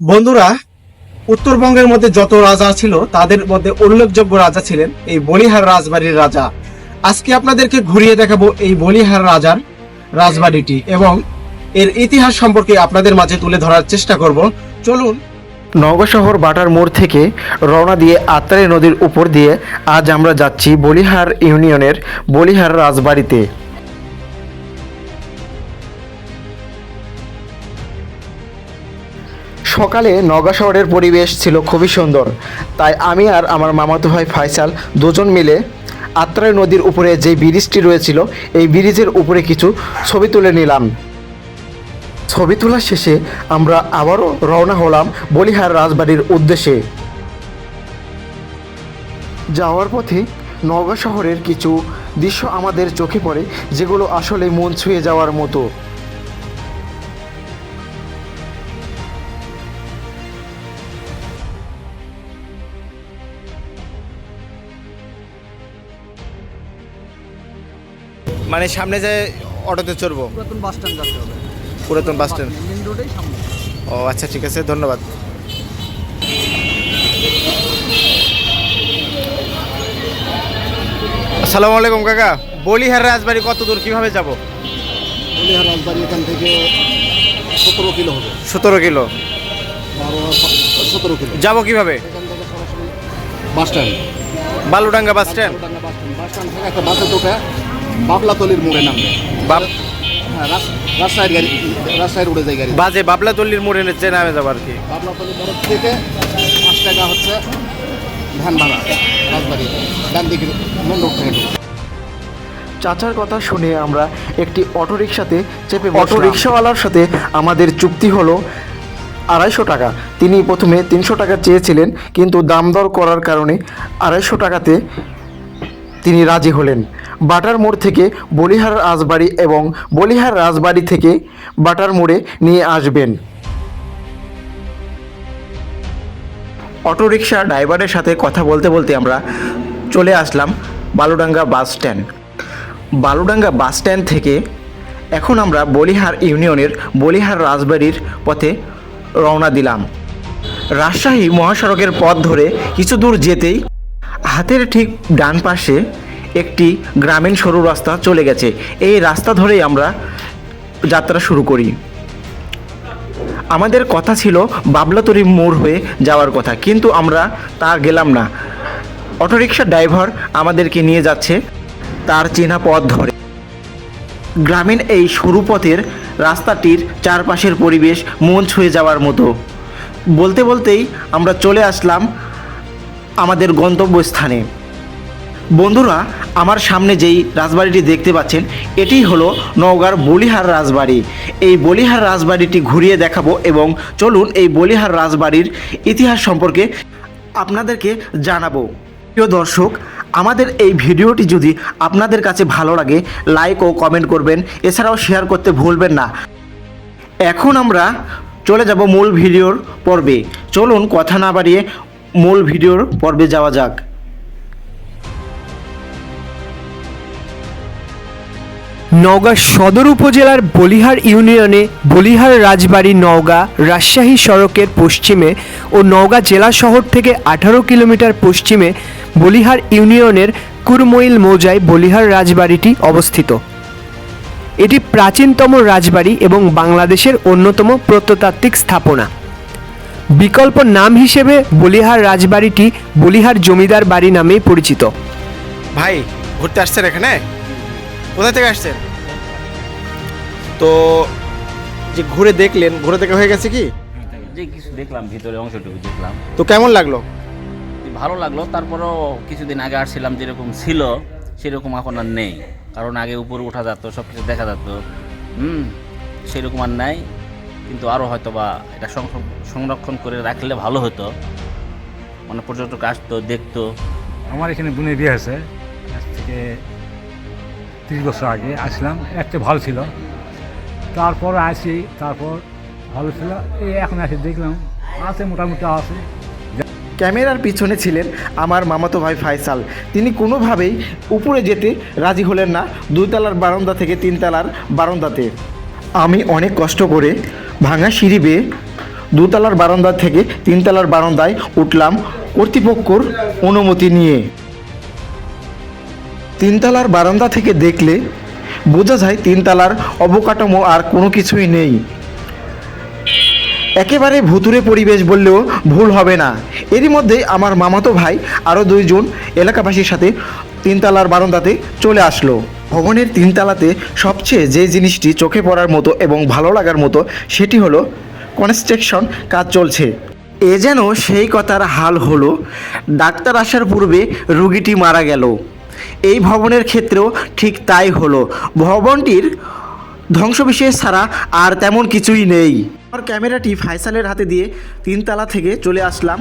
বন্ধুরা, উত্তরবঙ্গের মধ্যে যত রাজা ছিল, তাদের মধ্যে উল্লেখযোগ্য রাজা ছিলেন এই বলিহার রাজবাড়ির রাজা। আজকে আপনাদেরকে ঘুরিয়ে দেখাবো এই বলিহার রাজার রাজবাড়িটি এবং এর ইতিহাস সম্পর্কে আপনাদের মাঝে তুলে ধরার চেষ্টা করব। চলুন। নওগাঁ শহর বাটার মোড় থেকে রওনা দিয়ে আত্রাই নদীর উপর দিয়ে আজ আমরা যাচ্ছি বলিহার ইউনিয়নের বলিহার রাজবাড়িতে। সকালে নগা শহরের পরিবেশ ছিল খুবই সুন্দর। তাই আমি আর আমার মামাতো ভাই ফাইসাল দুজন মিলে আত্রাই নদীর উপরে যে ব্রিজটি রয়েছিল, এই ব্রিজের উপরে কিছু ছবি তুলে নিলাম। ছবি তোলা শেষে আমরা আবারও রওনা হলাম বলিহার রাজবাড়ির উদ্দেশ্যে। যাওয়ার পথে নওগাঁ শহরের কিছু দৃশ্য আমাদের চোখে পড়ে, যেগুলো আসলে মন ছুঁয়ে যাওয়ার মতো। মানে সামনে যে অটোতে চড়বো। পুরাতন বাস স্ট্যান্ড যাচ্ছে হবে। পুরাতন বাস স্ট্যান্ড। মেন রোডেই সামনে। ও আচ্ছা ঠিক আছে ধন্যবাদ। আসসালামু আলাইকুম কাকা। বলিহার রাজবাড়ি কত দূর কীভাবে যাব? বলিহার রাজবাড়ি এখান থেকে সতেরো কিলো হবে। সতেরো কিলো। সতেরো কিলো। যাব কীভাবে? Bus stand. Baludanga bus stand. Bus stand. থেকে একটা বাসে বাবলাতলির মোড়ে নামবে। বাপ হ্যাঁ রাস- রাজশাহীর গাড়ি রাজশাহীর উড়ে যায় গাড়ি। বাজে বাবলাতল্লির মোড়ে যে নামে যাব আর কি? বাবলাতলি মোড় থেকে পাঁচ টাকা হচ্ছে ধান ভাড়া রাজবাড়ি। ডান দিকে মেন রোড থেকে চাচার কথা শুনে আমরা একটি অটোরিকশাতে চেপে অটো রিক্সাওয়ালার সাথে আমাদের চুক্তি হলো আড়াইশো টাকা। তিনি প্রথমে তিনশো টাকা চেয়েছিলেন কিন্তু দাম দর করার কারণে আড়াইশো টাকাতে তিনি রাজি হলেন। বাটার মোড় থেকে বলিহার রাজবাড়ি এবং বলিহার রাজবাড়ি থেকে বাটার মোড়ে নিয়ে আসবেন। অটোরিকশা ড্রাইভারের সাথে কথা বলতে বলতে আমরা চলে আসলাম Baludanga bus stand. Baludanga bus stand থেকে এখন আমরা বলিহার ইউনিয়নের বলিহার রাজবাড়ির পথে রওনা দিলাম। রাজশাহী মহাসড়কের পথ ধরে কিছু দূর যেতেই হাতের ঠিক ডান পাশে একটি গ্রামীণ সরু রাস্তা চলে গেছে। এই রাস্তা ধরেই আমরা যাত্রা শুরু করি। আমাদের কথা ছিল বাবলাতরি মোড় হয়ে যাওয়ার কথা, কিন্তু আমরা তা গেলাম না। অটোরিকশা ড্রাইভার আমাদেরকে নিয়ে যাচ্ছে তার চেনা পথ ধরে। গ্রামীণ এই সরু পথের রাস্তাটির চারপাশের পরিবেশ মন ছুঁয়ে যাওয়ার মতো। বলতে বলতেই আমরা চলে আসলাম আমাদের গন্তব্যস্থানে। বন্ধুরা, আমার সামনে যেই রাজবাড়িটি দেখতে পাচ্ছেন, এটি হলো নওগাঁর বলিহার রাজবাড়ি। এই বলিহার রাজবাড়িটি ঘুরিয়ে দেখাবো এবং চলুন এই বলিহার রাজবাড়ির ইতিহাস সম্পর্কে আপনাদেরকে জানাব। প্রিয় দর্শক, আমাদের এই ভিডিওটি যদি আপনাদের কাছে ভালো লাগে লাইক ও কমেন্ট করবেন, এছাড়াও শেয়ার করতে ভুলবেন না। এখন আমরা চলে যাব মূল ভিডিওর পর্বে। চলুন কথা না বাড়িয়ে মূল ভিডিওর পর্বে যাওয়া যাক। নওগাঁ সদর উপজেলার বলিহার ইউনিয়নে বলিহার রাজবাড়ি নওগাঁ রাজশাহী সড়কের পশ্চিমে ও নওগাঁ জেলা শহর থেকে আঠারো কিলোমিটার পশ্চিমে বলিহার ইউনিয়নের কুরমইল মৌজায় বলিহার রাজবাড়িটি অবস্থিত। এটি প্রাচীনতম রাজবাড়ি এবং বাংলাদেশের অন্যতম প্রত্নতাত্ত্বিক স্থাপনা। বিকল্প নাম হিসেবে বলিহার রাজবাড়িটি বলিহার জমিদার বাড়ি নামেই পরিচিত। ভাই, ঘুরতে আসছেন এখানে? কোথা থেকে আসছেন? তো যে ঘুরে দেখলেন ঘুরে দেখা হয়ে গেছে কি? যে কিছু দেখলাম ভিতরে অংশটুকু দেখলাম। তো কেমন লাগল? ভালো লাগল তারপরও কিছুদিন আগে আসছিলাম যেরকম ছিল সেরকম এখন আর নেই। কারণ আগে উপরে ওঠা যেত সব কিছু দেখা যেত। হুম সেরকম আর নাই কিন্তু আরও হয়তো বা এটা সংরক্ষণ- সংরক্ষণ করে রাখলে ভালো হতো। মানে পর্যটক আসতো দেখতো। আমার এখানে বোনের বিয়ে আছে আজ থেকে তিরিশ বছর আগে আসলাম, একটা ভালো ছিল। তারপর আসি, তারপর ভালো ছিল। এই এখন আসি দেখলাম, আছে মোটামুটি আছে। ক্যামেরার পিছনে ছিলেন আমার মামাতো ভাই ফাইসাল। তিনি কোনোভাবেই উপরে যেতে রাজি হলেন না, দুইতলার বারান্দা থেকে তিনতলার বারান্দাতে। আমি অনেক কষ্ট করে ভাঙা সিঁড়ি বেয়ে দুতলার বারান্দা থেকে তিনতলার বারান্দায় উঠলাম কর্তৃপক্ষর অনুমতি নিয়ে। তিনতলার বারান্দা থেকে দেখলে বোঝা যায় তিনতলার অবকাঠামো আর কোনো কিছুই নেই। একেবারে ভুতুরে পরিবেশ বললেও ভুল হবে না। এরই মধ্যে আমার মামাতো ভাই আরও দুইজন এলাকাবাসীর সাথে তিনতলার বারান্দাতে চলে আসলো। ভবনের তিনতলাতে সবচেয়ে যে জিনিসটি চোখে পড়ার মতো এবং ভালো লাগার মতো সেটি হলো কনস্ট্রাকশন কাজ চলছে। এ যেন সেই কথার হাল হলো। ডাক্তার আসার পূর্বে রুগীটি মারা গেল। এই ভবনের ক্ষেত্রেও ঠিক তাই হলো। ভবনটির ধ্বংসবিশেষ ছাড়া আর তেমন কিছুই নেই। আমার ক্যামেরাটি ফাইসালের হাতে দিয়ে তিনতলা থেকে চলে আসলাম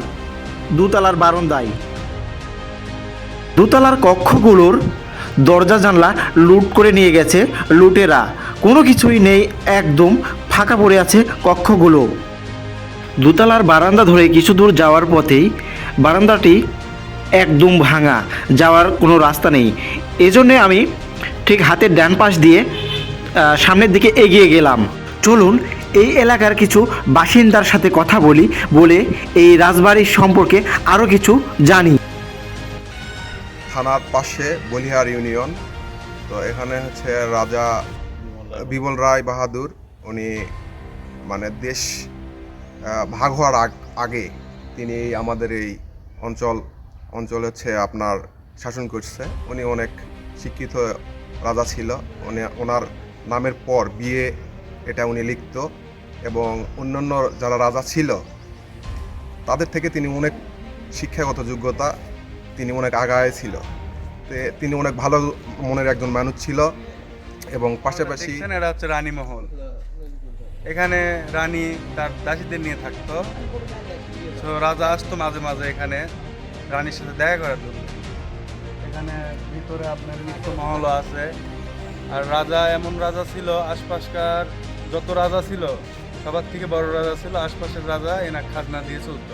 দুতলার বারান্দায়। দুতলার কক্ষগুলোর দরজা জানলা লুট করে নিয়ে গেছে লুটেরা। কোনো কিছুই নেই, একদম ফাঁকা পড়ে আছে কক্ষগুলো। দোতলার বারান্দা ধরে কিছু দূর যাওয়ার পথেই বারান্দাটি একদম ভাঙা, যাওয়ার কোনো রাস্তা নেই। এজন্যে আমি ঠিক হাতের ডান পাশ দিয়ে সামনের দিকে এগিয়ে গেলাম। চলুন এই এলাকার কিছু বাসিন্দার সাথে কথা বলি, বলে এই রাজবাড়ির সম্পর্কে আরও কিছু জানি। থানার পাশে বলিহার ইউনিয়ন। তো এখানে হচ্ছে রাজা বিমল রায় বাহাদুর, উনি মানে দেশ ভাগ হওয়ার আগ- তিনি আমাদের এই অঞ্চল অঞ্চল হচ্ছে আপনার শাসন করছে। উনি অনেক শিক্ষিত রাজা ছিল। উনি, ওনার নামের পর বিয়ে এটা উনি লিখত এবং অন্যান্য যারা রাজা ছিল, তাদের থেকে তিনি অনেক শিক্ষাগত যোগ্যতা তিনি অনেক আগায় ছিল। তিনি অনেক ভালো মনের একজন মানুষ ছিল এবং পাশাপাশি এটা হচ্ছে রানী মহল। এখানে রানী তার দাসীদের নিয়ে থাকতো। রাজা আসতো মাঝে মাঝে এখানে। রানীর সাথে দেখা করার জন্য। এখানে ভিতরে আপনার নৃত্য মহলও আছে। আর রাজা, এমন রাজা ছিল, আশপাশকার যত রাজা ছিল, সবার থেকে বড় রাজা ছিল আশপাশের রাজা, এনার খাজনা দিয়ে চলতো।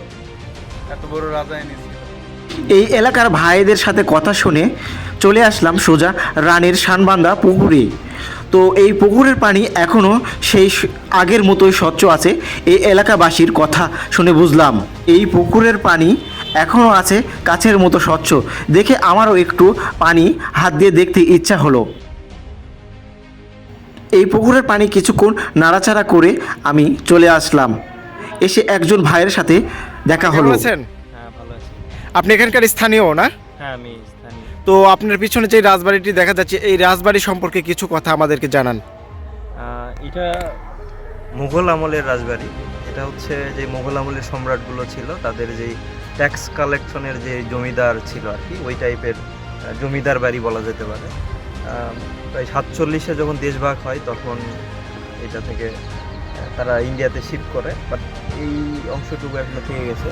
এত বড় রাজা এনে ছিল। এই এলাকার ভাইদের সাথে কথা শুনে চলে আসলাম সোজা রানীর শানবান্ধা পুকুরে। তো এই পুকুরের পানি এখনও সেই আগের মতোই স্বচ্ছ আছে। এই এলাকাবাসীর কথা শুনে বুঝলাম, এই পুকুরের পানি এখনও আছে কাছের মতো স্বচ্ছ। দেখে আমারও একটু পানি হাত দিয়ে দেখতে ইচ্ছা হলো। এই পুকুরের পানি কিছুক্ষণ নাড়াচাড়া করে আমি চলে আসলাম। এসে একজন ভাইয়ের সাথে দেখা হলো। আছেন? হ্যাঁ আপনি এখানকার স্থানীয় না? হ্যাঁ আমি স্থানীয়। তো আপনার পিছনে যে রাজবাড়িটি দেখা যাচ্ছে এই রাজবাড়ি সম্পর্কে কিছু কথা আমাদেরকে জানান। এটা মুঘল আমলের রাজবাড়ি। এটা হচ্ছে যে মুঘল আমলের সম্রাটগুলো ছিল তাদের যেই ট্যাক্স কালেকশনের যে জমিদার ছিল আর কি, ওই টাইপের জমিদার বাড়ি বলা যেতে পারে। প্রায় সাতচল্লিশে যখন দেশভাগ হয় তখন এটা থেকে তারা ইন্ডিয়াতে শিফট করে বাট এই অংশটুকু এখনও থেকে গেছে।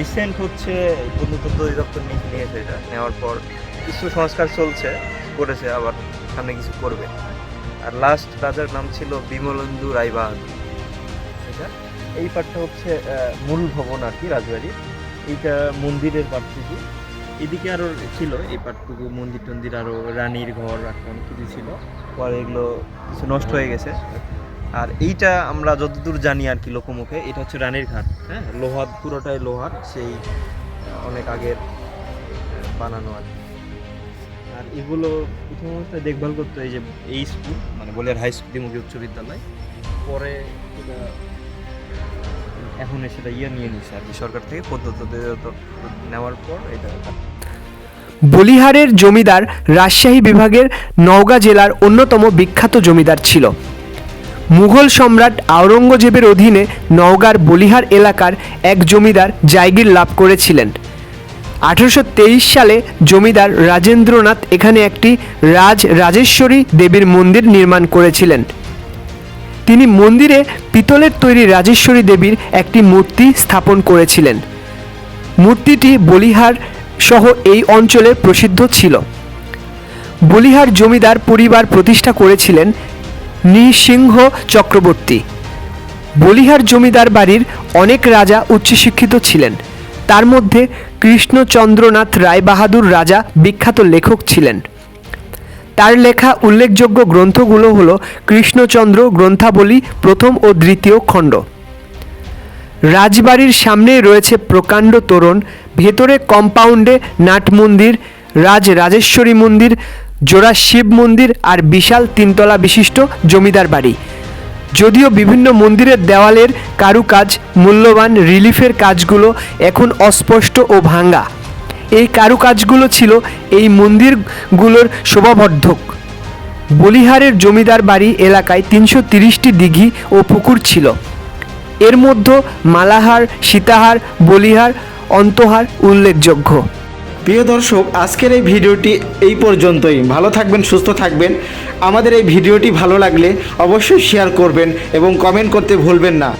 রিসেন্ট হচ্ছে প্রত্নতত্ত্ব অধিদপ্তর নিয়েছে এটা, নেওয়ার পর কিছু সংস্কার চলছে, করেছে, আবার সামনে কিছু করবে। আর লাস্ট রাজার নাম ছিল বিমলেন্দু রায় বাহাদুর এটা এই পার্টটা হচ্ছে মূল ভবন আর কি, রাজবাড়ি। এইটা মন্দিরের পার্টটুকু এদিকে আরও ছিল এই পার্টটুকু মন্দির টন্দির আরও রানীর ঘর অনেক কিছু ছিল। পরে এগুলো কিছু নষ্ট হয়ে গেছে। আর এইটা আমরা যতদূর জানি আর কি লোকমুখে, এটা হচ্ছে রানীর ঘাট হ্যাঁ? লোহার, পুরোটাই লোহার, সেই অনেক আগের বানানো আর কি। আর এগুলো প্রথম অবস্থায় দেখভাল করতো এই যে এই স্কুল মানে বলিয়ার হাই স্কুল, দ্বিমুখী উচ্চ বিদ্যালয়। পরে এখন সেটা ইয়ে নিয়ে নিচ্ছে আর কি সরকার থেকে পদ্ধতি নেওয়ার পর এটা বলিহারের জমিদার রাজশাহী বিভাগের নওগাঁ জেলার অন্যতম বিখ্যাত জমিদার ছিল। মুঘল সম্রাট আওরঙ্গজেবের অধীনে নওগাঁর বলিহার এলাকার এক জমিদার জায়গির লাভ করেছিলেন। আঠারোশো তেইশ সালে জমিদার রাজেন্দ্রনাথ এখানে একটি রাজ রাজেশ্বরী দেবীর মন্দির নির্মাণ করেছিলেন। তিনি মন্দিরে পিতলের তৈরি রাজেশ্বরী দেবীর একটি মূর্তি স্থাপন করেছিলেন। মূর্তিটি বলিহার সহ এই অঞ্চলে প্রসিদ্ধ ছিল। বলিহার জমিদার পরিবার প্রতিষ্ঠা করেছিলেন নৃসিংহ চক্রবর্তী। বলিহার জমিদার বাড়ির অনেক রাজা উচ্চশিক্ষিত ছিলেন। তার মধ্যে কৃষ্ণচন্দ্রনাথ রায়বাহাদুর রাজা বিখ্যাত লেখক ছিলেন। তার লেখা উল্লেখযোগ্য গ্রন্থগুলো হল কৃষ্ণচন্দ্র গ্রন্থাবলী প্রথম ও দ্বিতীয় খণ্ড। রাজবাড়ির সামনেই রয়েছে প্রকাণ্ড তোরণ, ভেতরে কম্পাউন্ডে নাট মন্দির, রাজ রাজেশ্বরী মন্দির, জোড়া শিব মন্দির আর বিশাল তিনতলা বিশিষ্ট জমিদার বাড়ি। যদিও বিভিন্ন মন্দিরের দেওয়ালের কারুকাজ, মূল্যবান রিলিফের কাজগুলো এখন অস্পষ্ট ও ভাঙ্গা এই কারুকাজগুলো ছিল এই মন্দিরগুলোর শোভাবর্ধক। বলিহারের জমিদার বাড়ি এলাকায় তিনশো তিরিশটি দিঘি ও পুকুর ছিল। এর মধ্যে মালাহার, সীতাহার, বলিহার, অন্তহার উল্লেখযোগ্য। প্রিয় দর্শক, আজকের এই ভিডিওটি এই পর্যন্তই। ভালো থাকবেন, সুস্থ থাকবেন। আমাদের এই ভিডিওটি ভালো লাগলে অবশ্যই শেয়ার করবেন এবং কমেন্ট করতে ভুলবেন না।